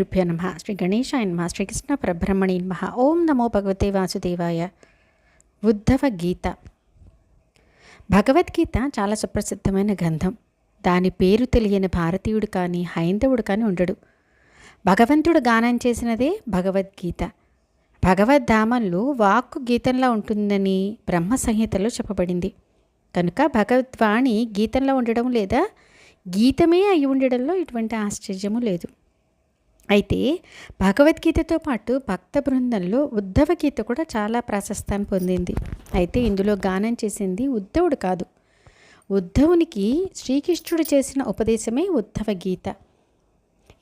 గురుభ్యో నమ శ్రీ గణేశాయ నమ శ్రీకృష్ణ పరబ్రహ్మణి నమ ఓం నమో భగవతే వాసుదేవాయ ఉద్ధవ గీత భగవద్గీత చాలా సుప్రసిద్ధమైన గ్రంథం. దాని పేరు తెలియని భారతీయుడు కానీ హైందవుడు కానీ ఉండడు. భగవంతుడు గానం చేసినదే భగవద్గీత. భగవద్ధామంలో వాక్కు గీతంలా ఉంటుందని బ్రహ్మ సంహితలో చెప్పబడింది. కనుక భగవద్వాణి గీతంలో ఉండడం లేదా గీతమే అయి ఉండడంలో ఇటువంటి ఆశ్చర్యము లేదు. అయితే భగవద్గీతతో పాటు భక్త బృందంలో ఉద్ధవ గీత కూడా చాలా ప్రాశస్తాన్ని పొందింది. అయితే ఇందులో గానం చేసింది ఉద్ధవుడు కాదు. ఉద్ధవునికి శ్రీకృష్ణుడు చేసిన ఉపదేశమే ఉద్ధవ గీత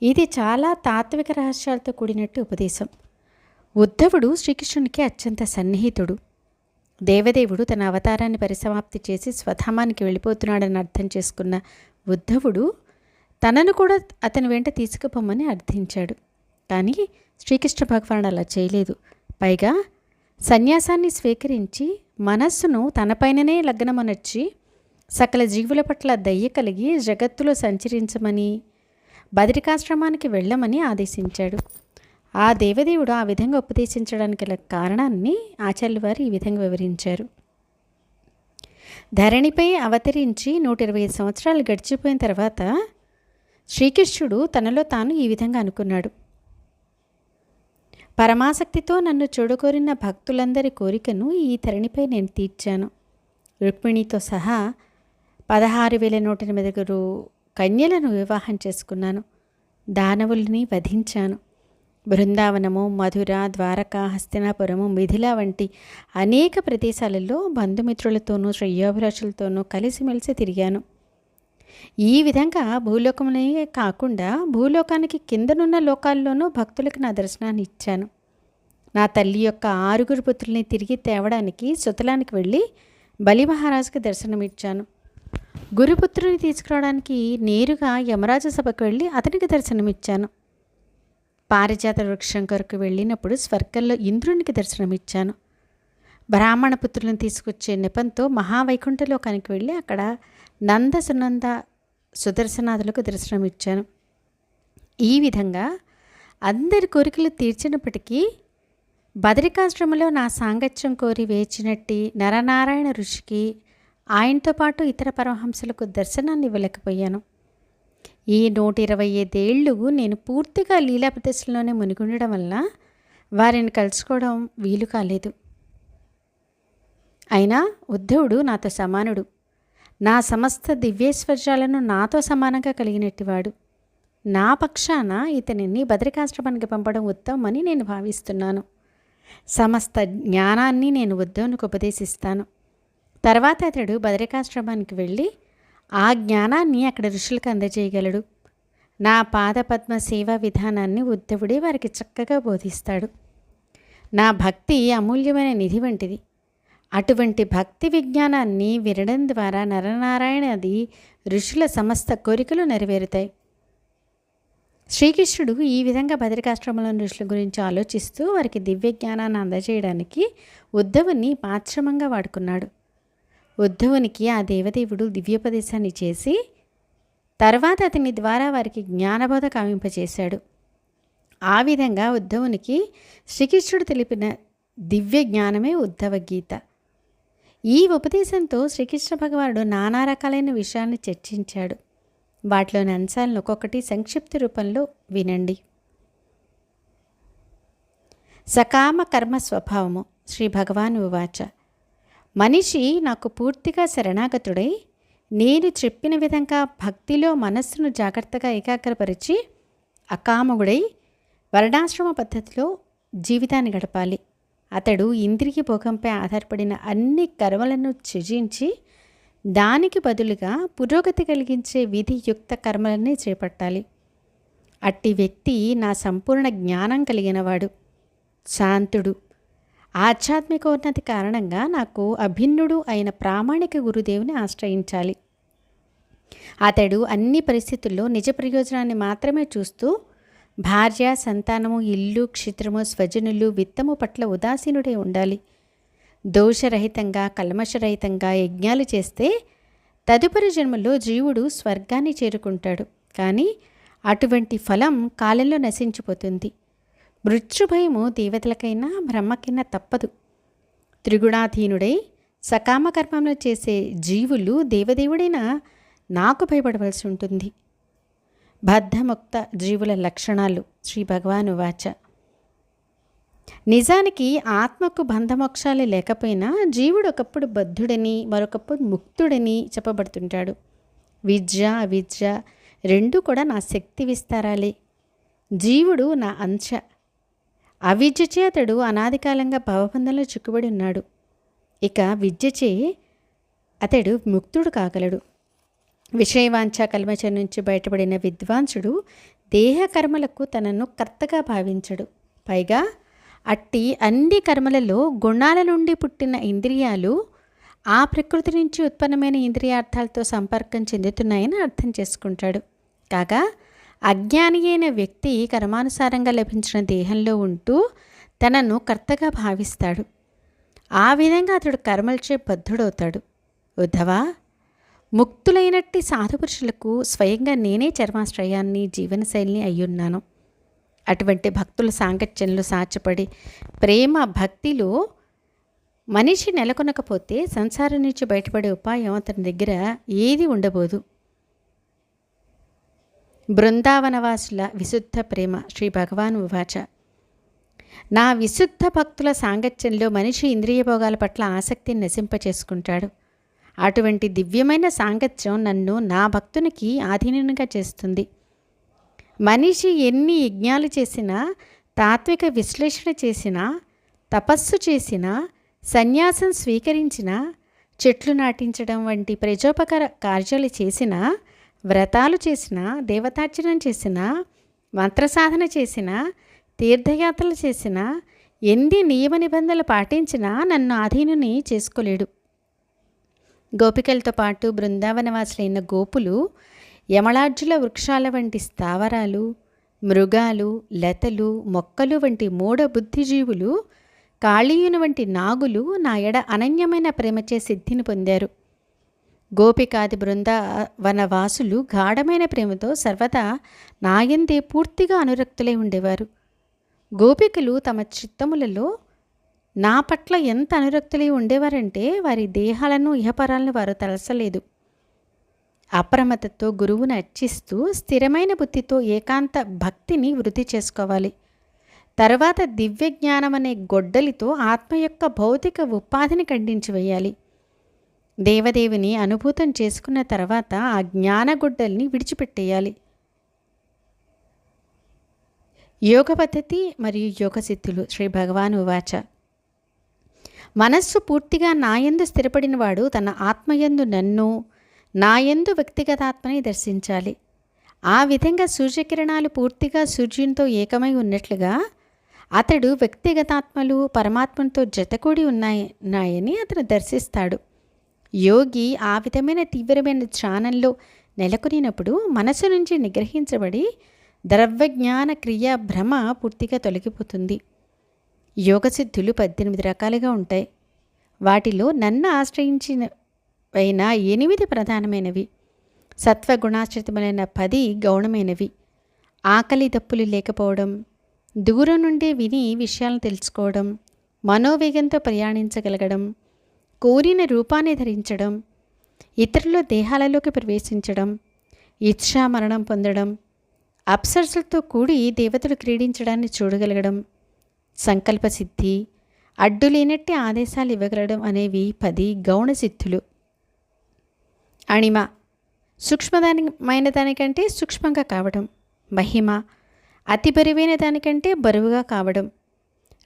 ఇది చాలా తాత్విక రహస్యాలతో కూడినట్టు ఉపదేశం. ఉద్ధవుడు శ్రీకృష్ణునికి అత్యంత సన్నిహితుడు. దేవదేవుడు తన అవతారాన్ని పరిసమాప్తి చేసి స్వధామానికి వెళ్ళిపోతున్నాడని అర్థం చేసుకున్న ఉద్ధవుడు తనను కూడా అతని వెంట తీసుకుపోమని అర్థించాడు. కానీ శ్రీకృష్ణ భగవానుడు అలా చేయలేదు. పైగా సన్యాసాన్ని స్వీకరించి మనస్సును తనపైననే లగ్నమనర్చి సకల జీవుల పట్ల దయ్య కలిగి జగత్తులో సంచరించమని బదరికాశ్రమానికి వెళ్ళమని ఆదేశించాడు. ఆ దేవదేవుడు ఆ విధంగా ఉపదేశించడానికి గల కారణాన్ని ఆచార్యుల వారు ఈ విధంగా వివరించారు. ధరణిపై అవతరించి నూట ఇరవై ఐదు సంవత్సరాలు గడిచిపోయిన తర్వాత శ్రీకృష్ణుడు తనలో తాను ఈ విధంగా అనుకున్నాడు. పరమాసక్తితో నన్ను చూడకోరిన భక్తులందరి కోరికను ఈ ధరణిపై నేను తీర్చాను. రుక్మిణితో సహా పదహారు వేల నూట ఎనిమిదిగురు కన్యలను వివాహం చేసుకున్నాను. దానవుల్ని వధించాను. బృందావనము మధుర ద్వారక హస్తినాపురము మిథిల వంటి అనేక ప్రదేశాలలో బంధుమిత్రులతోనూ శ్రేయోభిలాషులతోనూ కలిసిమెలిసి తిరిగాను. ఈ విధంగా భూలోకమునే కాకుండా భూలోకానికి కిందనున్న లోకాల్లోనూ భక్తులకు నా దర్శనాన్ని ఇచ్చాను. నా తల్లి యొక్క ఆరుగురు పుత్రుల్ని తిరిగి తేవడానికి సుతలానికి వెళ్ళి బలి మహారాజుకి దర్శనమిచ్చాను గురుపుత్రుని తీసుకురావడానికి నేరుగా యమరాజ సభకు వెళ్ళి అతనికి దర్శనమిచ్చాను పారిజాత వృక్షం కొరకు వెళ్ళినప్పుడు స్వర్గంలో ఇంద్రునికి దర్శనమిచ్చాను బ్రాహ్మణ పుత్రులను తీసుకొచ్చే నెపంతో మహావైకుంఠలోకానికి వెళ్ళి అక్కడ నంద సునంద సుదర్శనాథులకు దర్శనమిచ్చాను ఈ విధంగా అందరి కోరికలు తీర్చినప్పటికీ బదరికాశ్రమంలో నా సాంగత్యం కోరి వేచినట్టి నరనారాయణ ఋషికి ఆయనతో పాటు ఇతర పరమహంసలకు దర్శనాన్ని ఇవ్వలేకపోయాను. ఈ నూట ఇరవై ఐదేళ్ళు నేను పూర్తిగా లీలా ప్రదర్శనలోనే మునిగుండడం వల్ల వారిని కలుసుకోవడం వీలు కాలేదు. అయినా ఉద్ధవుడు నాతో సమానుడు. నా సమస్త దివ్యేశ్వర్యాలను నాతో సమానంగా కలిగినట్టివాడు. నా పక్షాన ఇతనిని బద్రికాశ్రమానికి పంపడం ఉత్తమని నేను భావిస్తున్నాను. సమస్త జ్ఞానాన్ని నేను ఉద్ధవునికి ఉపదేశిస్తాను. తర్వాత అతడు బద్రికాశ్రమానికి వెళ్ళి ఆ జ్ఞానాన్ని అక్కడ ఋషులకు అందజేయగలడు. నా పాదపద్మ సేవా విధానాన్ని ఉద్ధవుడే వారికి చక్కగా బోధిస్తాడు. నా భక్తి అమూల్యమైన నిధి వంటిది. అటువంటి భక్తి విజ్ఞానాన్ని వినడం ద్వారా నరనారాయణది ఋషుల సమస్త కోరికలు నెరవేరుతాయి. శ్రీకృష్ణుడు ఈ విధంగా భద్రికాశ్రమంలోని ఋషుల గురించి ఆలోచిస్తూ వారికి దివ్య జ్ఞానాన్ని అందజేయడానికి ఉద్ధవుని పాశ్రమంగా వాడుకున్నాడు. ఉద్ధవునికి ఆ దేవదేవుడు దివ్యోపదేశాన్ని చేసి తర్వాత అతని ద్వారా వారికి జ్ఞానబోధ కావింపచేశాడు. ఆ విధంగా ఉద్ధవునికి శ్రీకృష్ణుడు తెలిపిన దివ్య జ్ఞానమే ఉద్ధవ గీత. ఈ ఉపదేశంతో శ్రీకృష్ణ భగవానుడు నానా రకాలైన విషయాన్ని చర్చించాడు. వాటిలోని అంశాలను ఒక్కొక్కటి సంక్షిప్త రూపంలో వినండి. సకామ కర్మ స్వభావము శ్రీ భగవాన్ ఉవాచ. మనిషి నాకు పూర్తిగా శరణాగతుడై నేను చెప్పిన విధంగా భక్తిలో మనస్సును జాగ్రత్తగా ఏకాగ్రపరిచి అకామగుడై వర్ణాశ్రమ పద్ధతిలో జీవితాన్ని గడపాలి. అతడు ఇంద్రికి భోగంపై ఆధారపడిన అన్ని కర్మలను త్యజించి దానికి బదులుగా పురోగతి కలిగించే విధియుక్త కర్మలనే చేపట్టాలి. అట్టి వ్యక్తి నా సంపూర్ణ జ్ఞానం కలిగినవాడు శాంతుడు. ఆధ్యాత్మిక ఉన్నతి కారణంగా నాకు అభిన్నుడు అయిన ప్రామాణిక గురుదేవుని ఆశ్రయించాలి. అతడు అన్ని పరిస్థితుల్లో నిజ ప్రయోజనాన్ని మాత్రమే చూస్తూ భార్య సంతానము ఇల్లు క్షిత్రము స్వజనులు విత్తము పట్ల ఉదాసీనుడై ఉండాలి. దోషరహితంగా కల్మషరహితంగా యజ్ఞాలు చేస్తే తదుపరి జన్మలో జీవుడు స్వర్గాన్ని చేరుకుంటాడు. కానీ అటువంటి ఫలం కాలంలో నశించిపోతుంది. మృత్యుభయము దేవతలకైనా బ్రహ్మకైనా తప్పదు. త్రిగుణాధీనుడై సకామ కర్మములు చేసే జీవులు దేవదేవుడైనా నాకు భయపడవలసి ఉంటుంది. బద్ధముక్త జీవుల లక్షణాలు శ్రీ భగవాను వాచ. నిజానికి ఆత్మకు బంధమోక్షాలు లేకపోయినా జీవుడు ఒకప్పుడు బద్ధుడని మరొకప్పుడు ముక్తుడని చెప్పబడుతుంటాడు. విద్య అవిద్య రెండూ కూడా నా శక్తి విస్తారాలే. జీవుడు నా అంశ. అవిద్యచే అతడు అనాదికాలంగా భవబంధంలో చిక్కుబడి ఉన్నాడు. ఇక విద్యచే అతడు ముక్తుడు కాగలడు. విషయవాంఛ కల్మచ నుంచి బయటపడిన విద్వాంసుడు దేహ కర్మలకు తనను కర్తగా భావించడు. పైగా అట్టి అన్ని కర్మలలో గుణాల నుండి పుట్టిన ఇంద్రియాలు ఆ ప్రకృతి నుంచి ఉత్పన్నమైన ఇంద్రియార్థాలతో సంపర్కం చెందుతున్నాయని అర్థం చేసుకుంటాడు. కాగా అజ్ఞాని అయిన వ్యక్తి కర్మానుసారంగా లభించిన దేహంలో ఉంటూ తనను కర్తగా భావిస్తాడు. ఆ విధంగా అతడు కర్మలచే బద్ధుడవుతాడు. ఉద్ధవా ముక్తులైనట్టి సాధుపురుషులకు స్వయంగా నేనే చర్మాశ్రయాన్ని జీవనశైలిని అయ్యున్నాను. అటువంటి భక్తుల సాంగత్యంలో సాచపడి ప్రేమ భక్తిలో మనిషి నెలకొనకపోతే సంసారం నుంచి బయటపడే ఉపాయం అతని దగ్గర ఏది ఉండబోదు. బృందావనవాసుల విశుద్ధ ప్రేమ శ్రీ భగవాన్ ఉవాచ. నా విశుద్ధ భక్తుల సాంగత్యంలో మనిషి ఇంద్రియ భోగాల పట్ల ఆసక్తిని నశింపచేసుకుంటాడు. అటువంటి దివ్యమైన సాంగత్యం నన్ను నా భక్తునికి ఆధీనంగా చేస్తుంది. మనిషి ఎన్ని యజ్ఞాలు చేసినా తాత్విక విశ్లేషణ చేసినా తపస్సు చేసినా సన్యాసం స్వీకరించినా చెట్లు నాటించడం వంటి ప్రజోపకర కార్యాలు చేసిన వ్రతాలు చేసిన దేవతార్చనం చేసిన మంత్రసాధన చేసిన తీర్థయాత్రలు చేసిన ఎన్ని నియమ నిబంధనలు పాటించినా నన్ను ఆధీనుని చేసుకోలేడు. గోపికలతో పాటు బృందావనవాసులైన గోపులు యమళార్జుల వృక్షాల వంటి స్థావరాలు మృగాలు లతలు మొక్కలు వంటి మూఢ బుద్ధిజీవులు కాళీయుని వంటి నాగులు నా ఎడ అనన్యమైన ప్రేమచే సిద్ధిని పొందారు. గోపికాది బృందావనవాసులు గాఢమైన ప్రేమతో సర్వదా నాయందే పూర్తిగా అనురక్తులై ఉండేవారు. గోపికలు తమ చిత్తములలో నా పట్ల ఎంత అనురక్తులై ఉండేవారంటే వారి దేహాలను ఇహపరాలను వారు తలసలేదు. అప్రమత్తతో గురువును అర్చిస్తూ స్థిరమైన బుద్ధితో ఏకాంత భక్తిని వృద్ధి చేసుకోవాలి. తర్వాత దివ్య జ్ఞానం అనే గొడ్డలితో ఆత్మ యొక్క భౌతిక ఉపాధిని ఖండించి వేయాలి. దేవదేవిని అనుభూతం చేసుకున్న తర్వాత ఆ జ్ఞాన గొడ్డల్ని విడిచిపెట్టేయాలి. యోగ పద్ధతి మరియు యోగ సిద్ధులు. శ్రీ భగవాన్ ఉవాచ మనస్సు పూర్తిగా నాయందు స్థిరపడినవాడు తన ఆత్మయందు నన్ను నాయందు వ్యక్తిగతాత్మని దర్శించాలి. ఆ విధంగా సూర్యకిరణాలు పూర్తిగా సూర్యునితో ఏకమై ఉన్నట్లుగా అతడు వ్యక్తిగతాత్మలు పరమాత్మతో జతకూడి ఉన్నాయి ఉన్నాయని అతను దర్శిస్తాడు. యోగి ఆ విధమైన తీవ్రమైన ధ్యానంలో నెలకొనినప్పుడు మనసు నుంచి నిగ్రహించబడి ద్రవ్యజ్ఞాన క్రియ భ్రమ పూర్తిగా తొలగిపోతుంది. యోగసిద్ధులు పద్దెనిమిది రకాలుగా ఉంటాయి. వాటిలో నన్ను ఆశ్రయించిన పైన ఎనిమిది ప్రధానమైనవి. సత్వగుణాశ్రితములైన పది గౌణమైనవి. ఆకలి దప్పులు లేకపోవడం దూరం నుండి విని విషయాలను తెలుసుకోవడం మనోవేగంతో ప్రయాణించగలగడం కోరిన రూపాన్ని ధరించడం ఇతరుల దేహాలలోకి ప్రవేశించడం ఇచ్ఛా మరణం పొందడం అప్సర్సులతో కూడి దేవతలు క్రీడించడాన్ని చూడగలగడం సంకల్పసిద్ధి అడ్డులేనట్టి ఆదేశాలు ఇవ్వగలడం అనేవి పది గౌణ సిద్ధులు అణిమ సూక్ష్మదానిమైన దానికంటే సూక్ష్మంగా కావడం. మహిమ అతి బరువైన దానికంటే బరువుగా కావడం.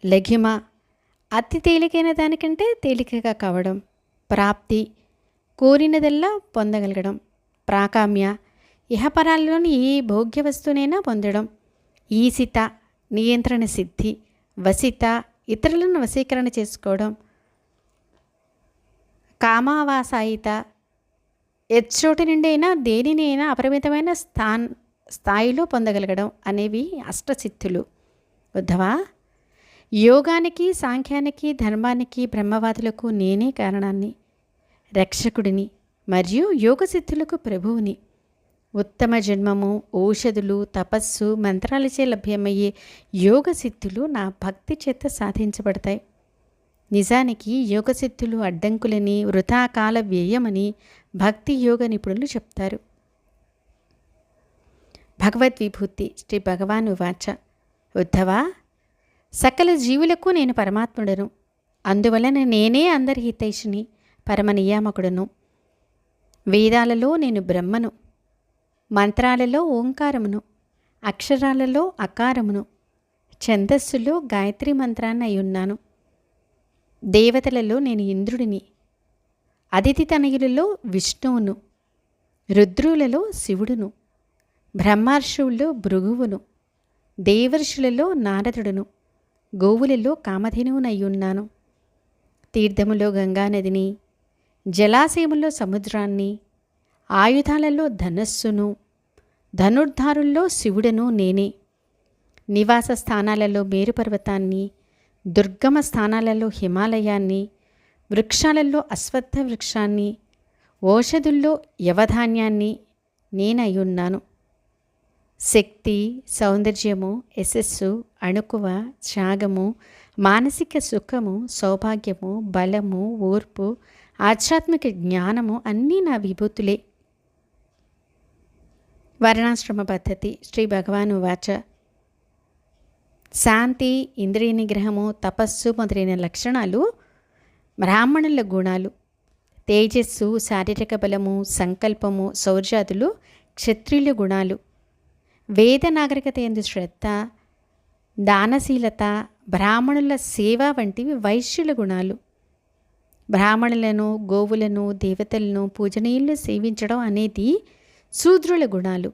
లఘిమ అతి తేలికైన దానికంటే తేలికగా కావడం. ప్రాప్తి కోరినదల్లా పొందగలగడం. ప్రాకామ్య ఇహపరాల్లోని ఏ భోగ్య వస్తువునైనా పొందడం. ఈసిత నియంత్రణ సిద్ధి. వసిత ఇతరులను వశీకరణ చేసుకోవడం. కామావాసాయిత ఎచ్చోటి నుండి అయినా దేనినైనా అపరిమితమైన స్థాన్ స్థాయిలో పొందగలగడం అనేవి అష్టసిద్ధులు ఉద్ధవా? యోగానికి సాంఖ్యానికి ధర్మానికి బ్రహ్మవాదులకు నేనే కారణాన్ని రక్షకుడిని మరియు యోగసిద్ధులకు ప్రభువుని. ఉత్తమ జన్మము ఔషధులు తపస్సు మంత్రాలచే లభ్యమయ్యే యోగ సిద్ధులు నా భక్తి చేత సాధించబడతాయి. నిజానికి యోగ సిద్ధులు అడ్డంకులని వృథాకాల వ్యయమని భక్తి యోగ నిపుణులు చెప్తారు. భగవద్విభూతి శ్రీ భగవాన్ వాచ. ఉద్ధవా సకల జీవులకు నేను పరమాత్ముడను. అందువలన నేనే అందరి హితైషిని పరమ నియామకుడను. వేదాలలో నేను బ్రహ్మను. మంత్రాలలో ఓంకారమును అక్షరాలలో అకారమును ఛందస్సులో గాయత్రి మంత్రాన్ని అయి ఉన్నాను. దేవతలలో నేను ఇంద్రుడిని అతిథి తనయులలో విష్ణువును రుద్రులలో శివుడును బ్రహ్మర్షువుల్లో భృగువును దేవర్షులలో నారదుడును గోవులలో కామధేనువునయ్యున్నాను తీర్థములో గంగానదిని జలాశయములో సముద్రాన్ని ఆయుధాలలో ధనస్సును ధనుర్ధారుల్లో శివుడను నేనే. నివాస స్థానాలలో మేరుపర్వతాన్ని దుర్గమ స్థానాలలో హిమాలయాన్ని వృక్షాలలో అశ్వత్థ వృక్షాన్ని ఓషధుల్లో యవధాన్యాన్ని నేనయ్యున్నాను. శక్తి సౌందర్యము యశస్సు అణుకువ త్యాగము మానసిక సుఖము సౌభాగ్యము బలము ఓర్పు ఆధ్యాత్మిక జ్ఞానము అన్నీ నా విభూతులే. వర్ణాశ్రమ పద్ధతి శ్రీ భగవాను వాచ శాంతి ఇంద్రియ నిగ్రహము తపస్సు మొదలైన లక్షణాలు బ్రాహ్మణుల గుణాలు తేజస్సు శారీరక బలము సంకల్పము శౌర్యాదులు క్షత్రియుల గుణాలు వేద నాగరికత ఎందు శ్రద్ధ దానశీలత బ్రాహ్మణుల సేవ వంటివి వైశ్యుల గుణాలు బ్రాహ్మణులను గోవులను దేవతలను పూజనీయులను సేవించడం అనేది శూద్రుల గుణాలు.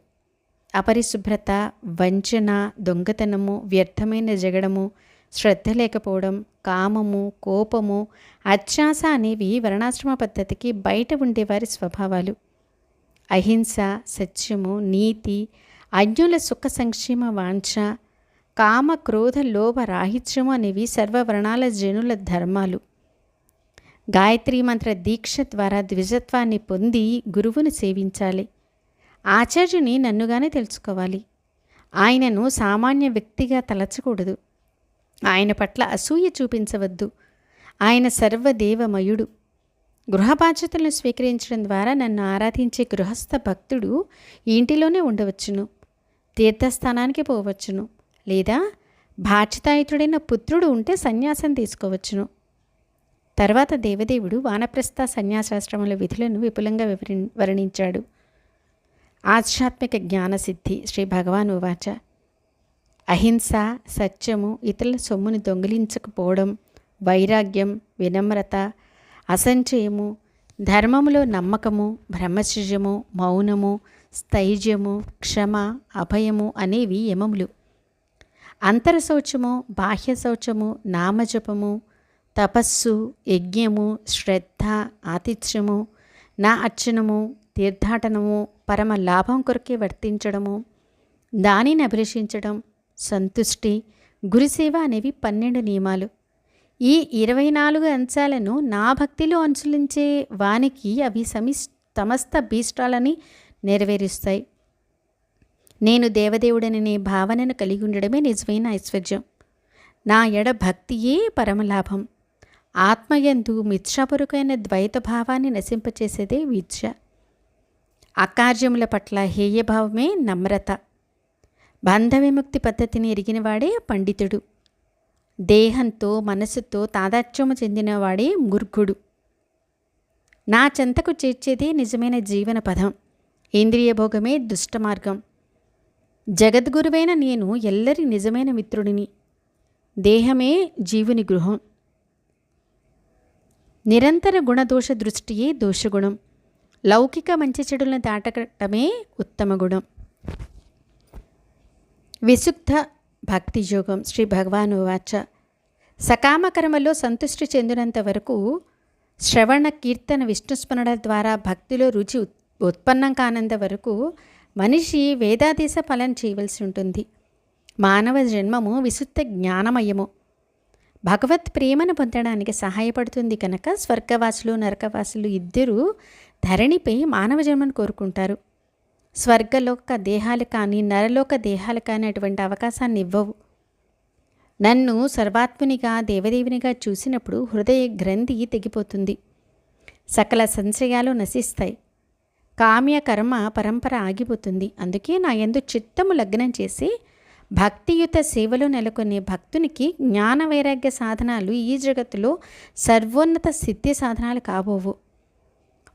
అపరిశుభ్రత వంచన దొంగతనము వ్యర్థమైన జగడము శ్రద్ధ లేకపోవడం కామము కోపము అత్యాస అనేవి వర్ణాశ్రమ పద్ధతికి బయట ఉండేవారి స్వభావాలు. అహింస సత్యము నీతి అన్యుల సుఖ సంక్షేమ వాంఛ కామ క్రోధ లోభ రాహిత్యము అనేవి సర్వవర్ణాల జనుల ధర్మాలు. గాయత్రీ మంత్ర దీక్ష ద్వారా ద్విజత్వాన్ని పొంది గురువును సేవించాలి. ఆచార్యుని నన్నుగానే తెలుసుకోవాలి. ఆయనను సామాన్య వ్యక్తిగా తలచకూడదు. ఆయన పట్ల అసూయ చూపించవద్దు. ఆయన సర్వదేవమయుడు. గృహ బాధ్యతలను స్వీకరించడం ద్వారా నన్ను ఆరాధించే గృహస్థ భక్తుడు ఇంటిలోనే ఉండవచ్చును. తీర్థస్థానానికి పోవచ్చును. లేదా బాధ్యతాయుతుడైన పుత్రుడు ఉంటే సన్యాసం తీసుకోవచ్చును. తర్వాత దేవదేవుడు వానప్రస్థ సన్యాసాశ్రమంలో విధులను విపులంగా వివరి వర్ణించాడు. ఆధ్యాత్మిక జ్ఞానసిద్ధి శ్రీ భగవాన్ ఉవాచ. అహింస సత్యము ఇతరుల సొమ్మును దొంగిలించకపోవడం వైరాగ్యం వినమ్రత అసంచయము ధర్మములో నమ్మకము బ్రహ్మచర్యము మౌనము స్థైర్యము క్షమ అభయము అనేవి యమములు. అంతర శౌచము బాహ్య శౌచము నామజపము తపస్సు యజ్ఞము శ్రద్ధ ఆతిథ్యము నా అర్చనము తీర్థాటనము పరమ లాభం కొరకే వర్తించడము దానిని అభిలషించడం సంతుష్టి గురుసేవ అనేవి పన్నెండు నియమాలు. ఈ ఇరవై నాలుగు అంశాలను నా భక్తిలో అనుసరించే వానికి అవి సమి సమస్త భీష్టాలని నెరవేరుస్తాయి. నేను దేవదేవుడననే భావనను కలిగి ఉండడమే నిజమైన ఐశ్వర్యం. నా ఎడ భక్తియే పరమలాభం ఆత్మయందు మిథ్యాపూర్వకమైన ద్వైత భావాన్ని నశింపచేసేదే విద్య. అకార్యముల పట్ల హేయభావమే నమ్రత. బంధ విముక్తి పద్ధతిని ఎరిగినవాడే పండితుడు. దేహంతో మనసుతో తాదాత్మ్యము చెందినవాడే మూర్ఖుడు. నా చెంతకు చేర్చేదే నిజమైన జీవన పదం. ఇంద్రియ భోగమే దుష్ట మార్గం. జగద్గురువైన నేను ఎల్లరి నిజమైన మిత్రుడిని. దేహమే జీవుని గృహం. నిరంతర గుణదోష దృష్టియే దోషగుణం. లౌకిక మంచి చెడులను దాటకటమే ఉత్తమ గుణం. విశుద్ధ భక్తి యోగం శ్రీ భగవాను వాచ సకామకర్మలో సంతుష్టి చెందినంత వరకు శ్రవణ కీర్తన విష్ణు స్మరణ ద్వారా భక్తిలో రుచి ఉత్పన్నం కానంత వరకు మనిషి వేదాదేశ ఫలం చేయవలసి ఉంటుంది. మానవ జన్మము విశుద్ధ జ్ఞానమయము. భగవత్ ప్రేమను పొందడానికి సహాయపడుతుంది కనుక స్వర్గవాసులు నరకవాసులు ఇద్దరూ ధరణిపై మానవ జన్మను కోరుకుంటారు. స్వర్గలోక దేహాలు కానీ నరలోక దేహాలు కానీ అటువంటి అవకాశాన్ని ఇవ్వవు. నన్ను సర్వాత్మునిగా దేవదేవునిగా చూసినప్పుడు హృదయ గ్రంథి తెగిపోతుంది. సకల సంశయాలు నశిస్తాయి. కామ్య కర్మ పరంపర ఆగిపోతుంది. అందుకే నా ఎందు చిత్తము లగ్నం చేసి భక్తియుత సేవలో నెలకొనే భక్తునికి జ్ఞాన వైరాగ్య సాధనాలు ఈ జగత్తులో సర్వోన్నత సిద్ధి సాధనాలు కాబోవు.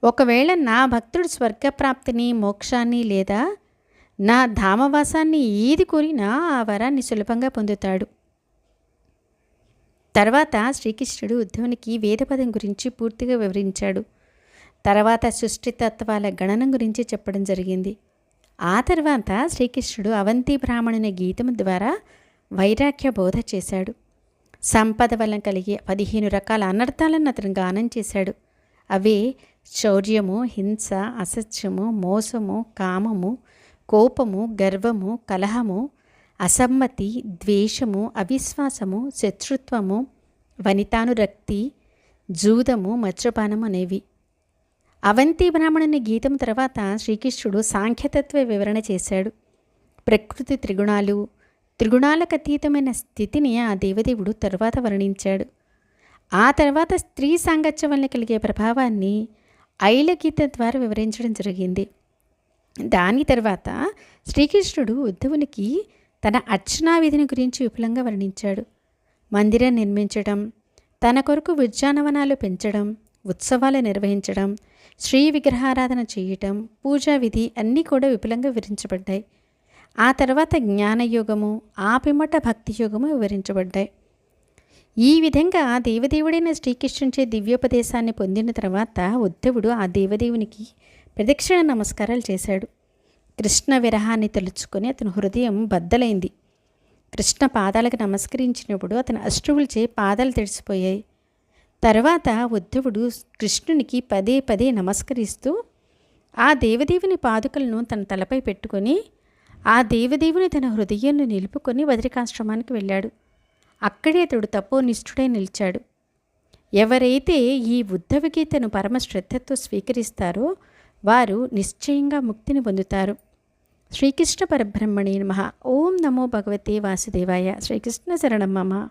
ఒకవేళ నా భక్తుడు స్వర్గప్రాప్తిని మోక్షాన్ని లేదా నా ధామవాసాన్ని ఏది కోరినా ఆ వరాన్ని సులభంగా పొందుతాడు. తర్వాత శ్రీకృష్ణుడు ఉద్ధవునికి వేదపదం గురించి పూర్తిగా వివరించాడు. తర్వాత సృష్టితత్వాల గణనం గురించి చెప్పడం జరిగింది. ఆ తర్వాత శ్రీకృష్ణుడు అవంతి బ్రాహ్మణుని గీతం ద్వారా వైరాగ్య బోధ చేశాడు. సంపద వలన కలిగే పదిహేను రకాల అనర్థాలను అతను గానం చేశాడు. అవే శౌర్యము హింస అసత్యము మోసము కామము కోపము గర్వము కలహము అసమ్మతి ద్వేషము అవిశ్వాసము శత్రుత్వము వనితానురక్తి జూదము మత్స్యపానము అనేవి. అవంతి బ్రాహ్మణుని గీతం తర్వాత శ్రీకృష్ణుడు సాంఖ్యతత్వ వివరణ చేశాడు. ప్రకృతి త్రిగుణాలు త్రిగుణాలకు అతీతమైన స్థితిని ఆ దేవదేవుడు తర్వాత వర్ణించాడు. ఆ తర్వాత స్త్రీ సాంగత్యం వల్ల కలిగే ప్రభావాన్ని ఐల గీత ద్వారా వివరించడం జరిగింది. దాని తర్వాత శ్రీకృష్ణుడు ఉద్ధవునికి తన అర్చనా విధిని గురించి విపులంగా వర్ణించాడు. మందిరం నిర్మించడం తన కొరకు ఉద్యానవనాలు పెంచడం ఉత్సవాలు నిర్వహించడం శ్రీ విగ్రహారాధన చేయటం పూజా విధి అన్నీ కూడా విపులంగా వివరించబడ్డాయి. ఆ తర్వాత జ్ఞానయోగము ఆపిమట భక్తి యోగము వివరించబడ్డాయి. ఈ విధంగా దేవదేవుడైన శ్రీకృష్ణుంచే దివ్యోపదేశాన్ని పొందిన తర్వాత ఉద్ధవుడు ఆ దేవదేవునికి ప్రదక్షిణ నమస్కారాలు చేశాడు. కృష్ణ విరహాన్ని తలుచుకొని అతని హృదయం బద్దలైంది. కృష్ణ పాదాలకు నమస్కరించినప్పుడు అతని అశ్రువులచే పాదాలు తెడిచిపోయాయి తర్వాత ఉద్ధవుడు కృష్ణునికి పదే పదే నమస్కరిస్తూ ఆ దేవదేవుని పాదుకలను తన తలపై పెట్టుకొని ఆ దేవదేవుని తన హృదయంలో నిలుపుకొని బద్రికాశ్రమానికి వెళ్ళాడు. అక్కడే అతడు తపోనిష్ఠుడై నిలిచాడు. ఎవరైతే ఈ ఉద్ధవ గీతను పరమ శ్రద్ధతో స్వీకరిస్తారో వారు నిశ్చయంగా ముక్తిని పొందుతారు. శ్రీకృష్ణ పరబ్రహ్మణి నమ. ఓం నమో భగవతే వాసుదేవాయ. శ్రీకృష్ణ శరణం మమ.